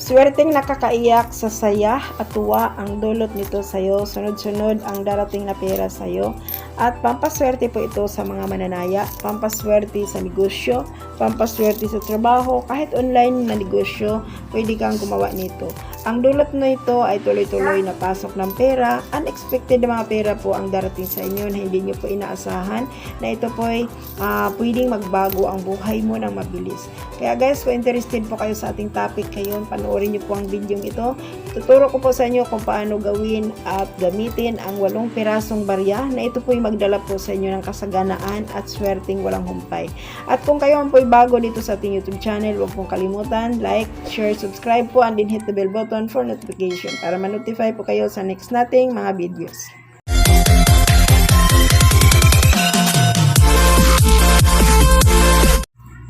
Swerteng nakakaiyak sa saya at tuwa ang dulot nito sa iyo. Sunod-sunod ang darating na pera sa iyo. At pampaswerte po ito sa mga mananaya, pampaswerte sa negosyo, pampaswerte sa trabaho, kahit online na negosyo, pwede kang gumawa nito. Ang dulot na ito ay tuloy-tuloy na pasok ng pera. Unexpected na mga pera po ang darating sa inyo na hindi nyo po inaasahan na ito po ay ah, pwedeng magbago ang buhay mo ng mabilis. Kaya guys, kung interested po kayo sa ating topic ngayon, panoorin nyo po ang video ito. Tuturo ko po sa inyo kung paano gawin at gamitin ang walong pirasong barya na ito po ay magdala po sa inyo ng kasaganaan at swerteng walang humpay. At kung kayo po ay bago dito sa ating YouTube channel, huwag pong kalimutan, like, share, subscribe po, and then hit the bell button for notification para ma-notify po kayo sa next nating mga videos.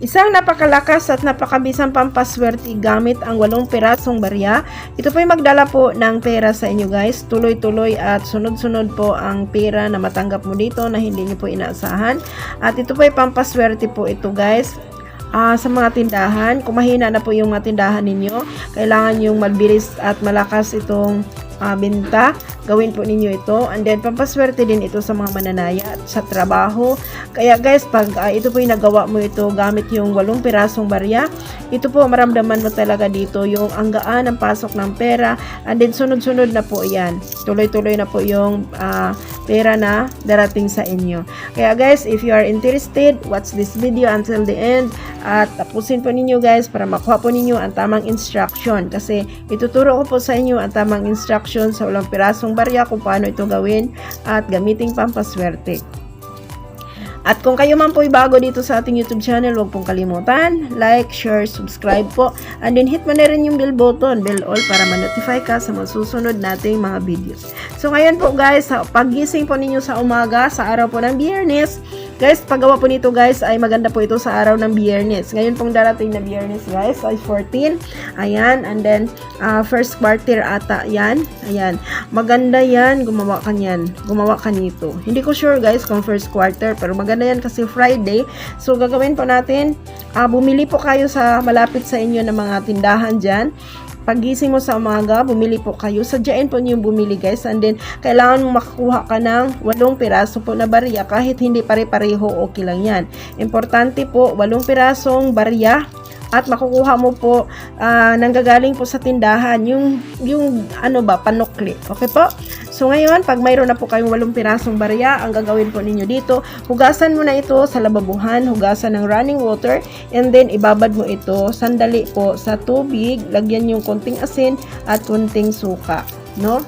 Isang napakalakas at napakabisang pampaswerte gamit ang walong pirasong barya. Ito po ay magdala po ng pera sa inyo guys. Tuloy-tuloy at sunod-sunod po ang pera na matanggap mo dito na hindi nyo po inaasahan. At ito po ay pampaswerte po ito guys. Ah, sa mga tindahan, kung mahina na po yung mga tindahan ninyo, kailangan yung mabilis at malakas itong ah, benta, gawin po ninyo ito. And then, pampaswerte din ito sa mga mananaya at sa trabaho. Kaya guys, pag ah, ito po yung nagawa mo ito gamit yung walong pirasong barya, ito po maramdaman mo talaga dito yung anggaan ng pasok ng pera. And then, sunod-sunod na po yan. Tuloy-tuloy na po yung ah, pera na darating sa inyo. Kaya guys, if you are interested, watch this video until the end at tapusin po ninyo guys para makuha po ninyo ang tamang instruction kasi ituturo ko po sa inyo ang tamang instruction sa walang pirasong barya kung paano ito gawin at gamiting pampaswerte. At kung kayo man po ay bago dito sa ating YouTube channel, huwag pong kalimutan, like, share, subscribe po. And then hit mo na rin yung bell button, bell all, para ma-notify ka sa mga susunod nating mga videos. So ngayon po guys, pagising po ninyo sa umaga, sa araw po ng biyernes, guys, paggawa po nito guys, ay maganda po ito sa araw ng biyernes. Ngayon pong darating na biyernes guys, ay 14. Ayan, and then ah, first quarter ata yan. Ayan, maganda yan, gumawa ka niyan. Gumawa ka nito. Hindi ko sure guys kung first quarter, pero maganda yan kasi Friday. So gagawin po natin, ah, bumili po kayo sa malapit sa inyo ng mga tindahan dyan. Pagising mo sa umaga, bumili po kayo. Sadyain po niyo yung bumili guys. And then, kailangan mo makakuha ka ng walong piraso po na barya. Kahit hindi pare-pareho, okay lang yan. Importante po, walong pirasong barya at makukuha mo po ah, nanggagaling po sa tindahan yung yung ano ba panukli. Okay po? So ngayon pag mayroon na po kayong walong pirasong barya ang gagawin po ninyo dito hugasan mo na ito sa lababuhan hugasan ng running water and then ibabad mo ito sandali po sa tubig lagyan yung konting asin at konting suka no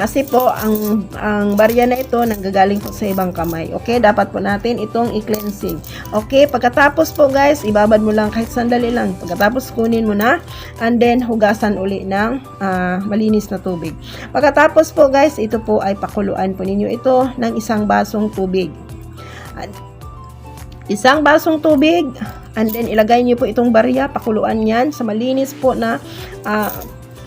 kasi po ang ang barya na ito nanggagaling po sa ibang kamay. Okay, dapat po natin itong i-cleansing. Okay, pagkatapos po guys, ibabad mo lang kahit sandali lang. Pagkatapos kunin mo na and then hugasan uli ng ah, malinis na tubig. Pagkatapos po guys, ito po ay pakuluan po ninyo ito ng isang basong tubig. And, isang basong tubig and then ilagay niyo po itong barya, pakuluan yan sa malinis po na ah,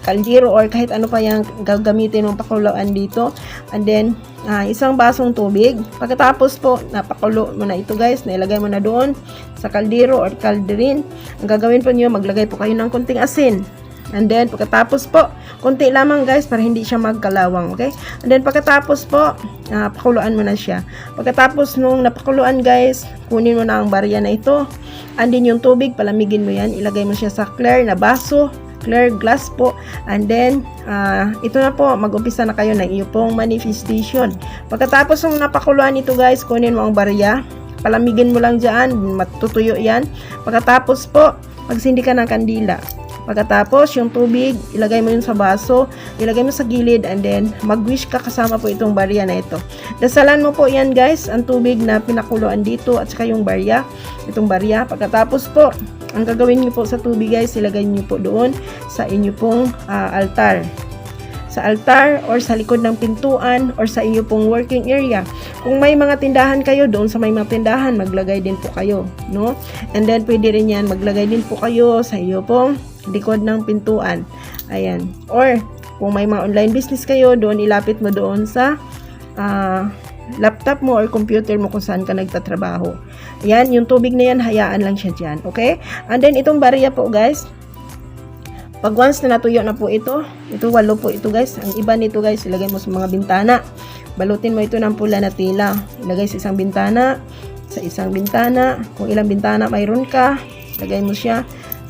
kaldero or kahit ano pa yung gagamitin mong pakuluan dito. And then, ah, isang basong tubig. Pagkatapos po, napakulo mo na ito guys, nailagay mo na doon sa kaldero or kalderin. Ang gagawin po niyo, maglagay po kayo ng konting asin. And then, pagkatapos po, konti lamang guys para hindi siya magkalawang, okay? And then, pagkatapos po, ah, pakuluan mo na siya. Pagkatapos nung napakuluan guys, kunin mo na ang barya na ito. And then, yung tubig, palamigin mo yan. Ilagay mo siya sa clear na baso clear glass po. And then, ah, ito na po, mag-umpisa na kayo ng iyo pong manifestation. Pagkatapos ng napakuluan ito guys, kunin mo ang barya. Palamigin mo lang dyan, matutuyo yan. Pagkatapos po, magsindi ka ng kandila. Pagkatapos, yung tubig, ilagay mo yun sa baso, ilagay mo sa gilid, and then, mag-wish ka kasama po itong barya na ito. Dasalan mo po yan guys, ang tubig na pinakuluan dito, at saka yung barya, itong barya. Pagkatapos po, ang gagawin niyo po sa tubig guys, ilagay niyo po doon sa inyo pong ah, altar. Sa altar or sa likod ng pintuan or sa inyo pong working area. Kung may mga tindahan kayo, doon sa may mga tindahan, maglagay din po kayo, no? And then pwede rin yan, maglagay din po kayo sa iyo pong likod ng pintuan. Ayan. Or kung may mga online business kayo, doon ilapit mo doon sa ah, laptop mo or computer mo kung saan ka nagtatrabaho. Yan, yung tubig na yan, hayaan lang siya dyan. Okay? And then, itong barya po, guys, Pag once na natuyo na po ito, ito walo po ito guys. Ang iba nito guys, ilagay mo sa mga bintana. Balutin mo ito ng pula na tela. Ilagay sa isang bintana, sa isang bintana. Kung ilang bintana mayroon ka, lagay mo siya.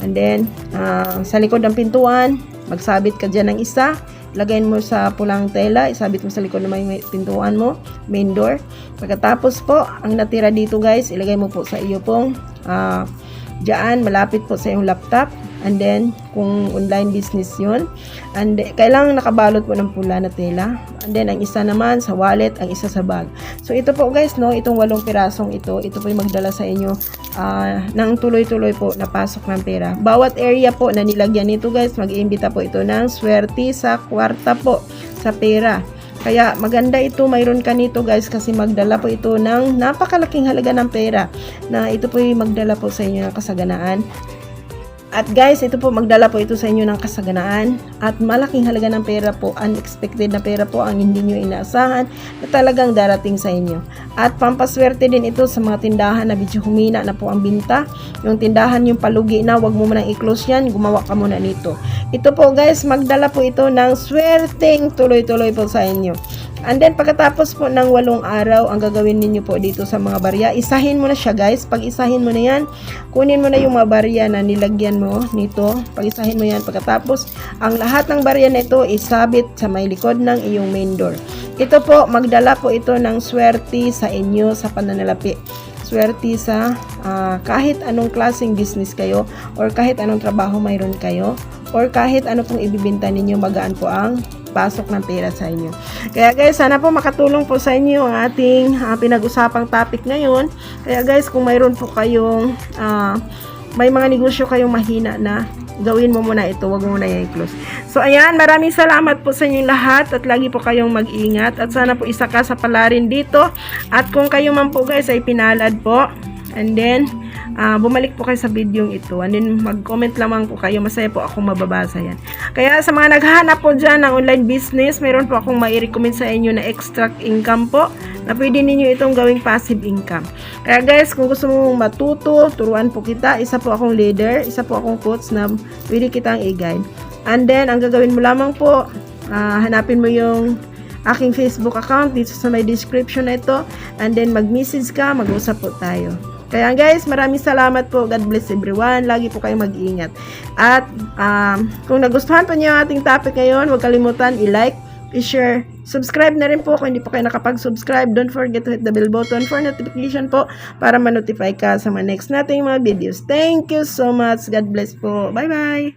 And then, ah, sa likod ng pintuan, magsabit ka dyan ng isa. Lagay mo sa pulang tela, isabit mo sa likod ng may pintuan mo, main door. Pagkatapos po, ang natira dito guys, ilagay mo po sa iyo pong ah, Diyan, malapit po sa iyong laptop. And then, kung online business yun. And kailangan nakabalot po ng pula na tela. And then, ang isa naman sa wallet, ang isa sa bag. So, ito po guys, no, itong walong pirasong ito, ito po yung magdala sa inyo ah, ng tuloy-tuloy po na pasok ng pera. Bawat area po na nilagyan nito guys, mag-iimbita po ito ng swerte sa kwarta po sa pera. Kaya maganda ito, mayroon ka nito guys kasi magdala po ito ng napakalaking halaga ng pera na ito po yung magdala po sa inyo ng kasaganaan. At guys, ito po magdala po ito sa inyo ng kasaganaan at malaking halaga ng pera po, unexpected na pera po ang hindi nyo inaasahan na talagang darating sa inyo. At pampaswerte din ito sa mga tindahan na medyo humina na po ang binta. Yung tindahan yung palugi na, wag mo manang i-close yan, gumawa ka muna nito. Ito po guys, magdala po ito ng swerteng tuloy-tuloy po sa inyo. And then pagkatapos po ng walong araw, ang gagawin ninyo po dito sa mga barya, isahin mo na siya guys. Pag isahin mo na yan, kunin mo na yung mga barya na nilagyan mo nito. Pag isahin mo yan, pagkatapos, ang lahat ng barya na ito isabit sa may likod ng iyong main door. Ito po, magdala po ito ng swerte sa inyo sa pananalapi swerte sa ah, kahit anong klaseng business kayo or kahit anong trabaho mayroon kayo or kahit ano pong ibibinta ninyo magaan po ang pasok ng pera sa inyo. Kaya guys, sana po makatulong po sa inyo ang ating ah, pinag-usapang topic ngayon. Kaya guys, kung mayroon po kayong ah, may mga negosyo kayong mahina na gawin mo muna ito, wag mo muna i-close. So ayan, maraming salamat po sa inyong lahat at lagi po kayong mag-ingat at sana po isa ka sa palarin dito at kung kayo man po guys ay pinalad po and then ah, bumalik po kayo sa video ito. And then mag-comment lamang po kayo. Masaya po akong mababasa yan. Kaya sa mga naghahanap po dyan ng online business meron po akong mai-recommend sa inyo na extract income po na pwede ninyo itong gawing passive income. Kaya guys kung gusto mo matuto turuan po kita. Isa po akong leader isa po akong coach na pwede kitang i-guide. And then ang gagawin mo lamang po ah, hanapin mo yung aking Facebook account dito sa may description na ito. And then mag-message ka mag-usap po tayo kaya guys, maraming salamat po. God bless everyone. Lagi po kayong mag-iingat. At um, kung nagustuhan po niyo ang ating topic ngayon, huwag kalimutan i-like, i-share, subscribe na rin po kung hindi po kayo nakapag-subscribe. Don't forget to hit the bell button for notification po para ma-notify ka sa mga next nating mga videos. Thank you so much. God bless po. Bye-bye!